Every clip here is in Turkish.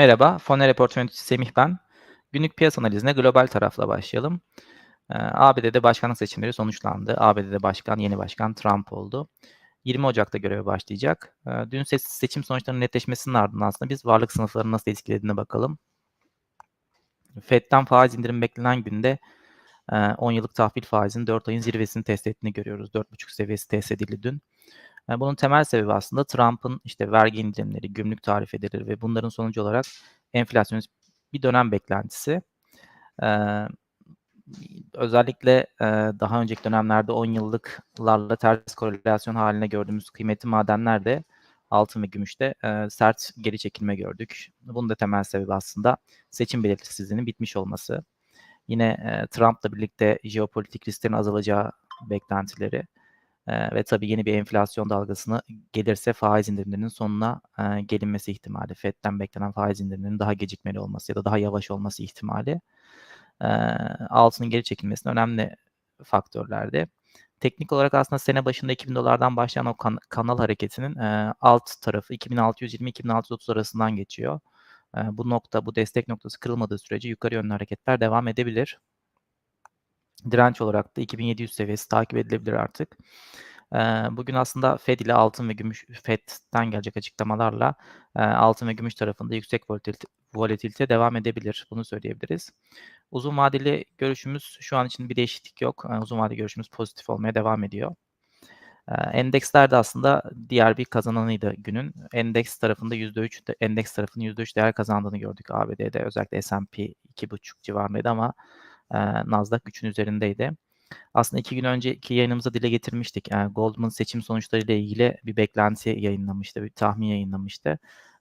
Merhaba, Fone Report yöneticisi Semih ben. Günlük piyasa analizine global tarafla başlayalım. Ee, ABD'de başkanlık seçimleri sonuçlandı. ABD'de başkan, yeni başkan Trump oldu. 20 Ocak'ta göreve başlayacak. Ee, dün seçim sonuçlarının netleşmesinin ardından aslında biz varlık sınıflarını nasıl etkilediğine bakalım. FED'den faiz indirim beklenen günde 10 e, yıllık tahvil faizinin 4 ayın zirvesini test ettiğini görüyoruz. 4,5 seviyesi test edildi dün. E, bunun temel sebebi aslında Trump'ın işte vergi indirimleri, gümrük tarifeleri ve bunların sonucu olarak enflasyon bir dönem beklentisi. Ee, özellikle e, daha önceki dönemlerde 10 yıllıklarla ters korelasyon haline gördüğümüz kıymetli madenlerde altın ve gümüşte e, sert geri çekilme gördük. Bunun da temel sebebi aslında seçim belirsizliğinin bitmiş olması. Yine e, Trump'la birlikte jeopolitik risklerin azalacağı beklentileri ve tabii yeni bir enflasyon dalgasına gelirse faiz indirimlerinin sonuna e, gelinmesi ihtimali, FED'den beklenen faiz indirimlerinin daha gecikmeli olması ya da daha yavaş olması ihtimali e, altının geri çekilmesinin önemli faktörlerdi. Teknik olarak aslında sene başında 2000 dolardan başlayan o kan- kanal hareketinin e, alt tarafı 2620-2630 arasından geçiyor. E, bu nokta, bu destek noktası kırılmadığı sürece yukarı yönlü hareketler devam edebilir. Direnç olarak da 2700 seviyesi takip edilebilir artık. Bugün aslında Fed ile altın ve gümüş, Fed'den gelecek açıklamalarla altın ve gümüş tarafında yüksek volatilite, devam edebilir. Bunu söyleyebiliriz. Uzun vadeli görüşümüz şu an için bir değişiklik yok. Uzun vadeli görüşümüz pozitif olmaya devam ediyor. Endeksler de aslında diğer bir kazananıydı günün. Endeks tarafında %3, endeks tarafının %3 değer kazandığını gördük ABD'de. Özellikle S&P 2,5 civarındaydı ama Nasdaq 3'ün üzerindeydi. Aslında iki gün önceki yayınımızda dile getirmiştik. Goldman seçim sonuçları ile ilgili bir beklenti yayınlamıştı, bir tahmin yayınlamıştı.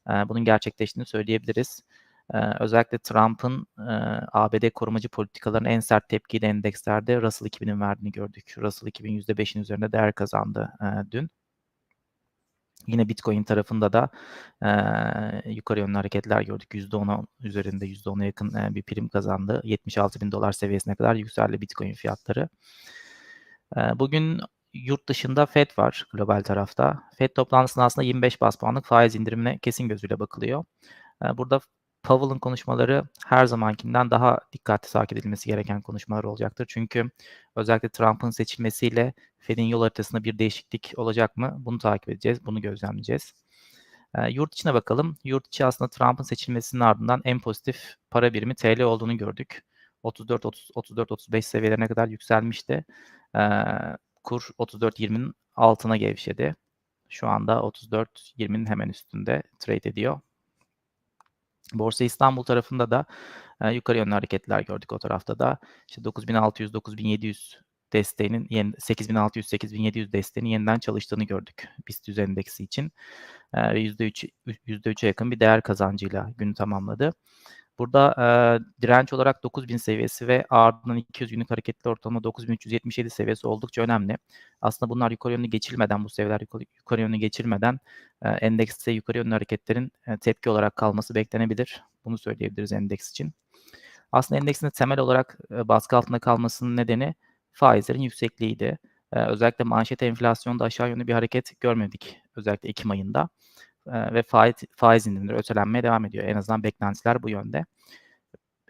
Bunun gerçekleştiğini söyleyebiliriz. Özellikle Trump'ın ABD korumacı politikalarının en sert tepkiyi de endekslerde Russell 2000'in verdiğini gördük. Russell 2000 %5'in üzerinde değer kazandı dün. Yine Bitcoin tarafında da e, yukarı yönlü hareketler gördük. %10'a üzerinde %10'a yakın e, bir prim kazandı. 76 bin dolar seviyesine kadar yükseldi Bitcoin fiyatları. E, bugün yurt dışında FED var global tarafta. FED toplantısında aslında 25 bas puanlık faiz indirimine kesin gözüyle bakılıyor. E, burada Powell'ın konuşmaları her zamankinden daha dikkatli takip edilmesi gereken konuşmalar olacaktır. Çünkü özellikle Trump'ın seçilmesiyle Fed'in yol haritasında bir değişiklik olacak mı? Bunu takip edeceğiz, bunu gözlemleyeceğiz. E, yurt içine bakalım. Yurt içi aslında Trump'ın seçilmesinin ardından en pozitif para birimi TL olduğunu gördük. 34-35 seviyelerine kadar yükselmişti. E, kur 34-20'nin altına gevşedi. Şu anda 34-20'nin hemen üstünde trade ediyor. Borsa İstanbul tarafında da e, yukarı yönlü hareketler gördük o tarafta da. İşte 9600-9700 desteğinin 8600-8700 desteğinin yeniden çalıştığını gördük BIST 100 endeksi için. E, %3 %3'e yakın bir değer kazancıyla günü tamamladı. Burada e, direnç olarak 9000 seviyesi ve ardından 200 günlük hareketli ortalama 9377 seviyesi oldukça önemli. Aslında bunlar yukarı yönlü geçilmeden, bu seviyeler yukarı, yönlü geçilmeden e, endekste yukarı yönlü hareketlerin e, tepki olarak kalması beklenebilir. Bunu söyleyebiliriz endeks için. Aslında endeksin de temel olarak e, baskı altında kalmasının nedeni faizlerin yüksekliğiydi. E, özellikle manşet enflasyonda aşağı yönlü bir hareket görmedik özellikle Ekim ayında ve faiz, faiz indirimleri ötelenmeye devam ediyor. En azından beklentiler bu yönde.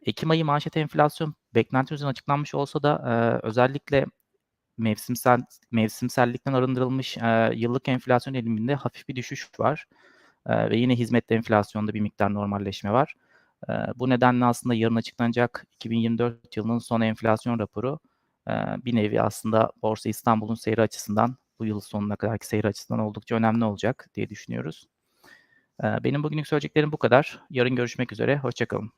Ekim ayı manşet enflasyon beklenti üzerine açıklanmış olsa da e, özellikle mevsimsel mevsimsellikten arındırılmış e, yıllık enflasyon eliminde hafif bir düşüş var. E, ve yine hizmet enflasyonda bir miktar normalleşme var. E, bu nedenle aslında yarın açıklanacak 2024 yılının son enflasyon raporu e, bir nevi aslında Borsa İstanbul'un seyri açısından bu yıl sonuna kadarki seyir açısından oldukça önemli olacak diye düşünüyoruz. Benim bugünlük söyleyeceklerim bu kadar. Yarın görüşmek üzere. Hoşçakalın.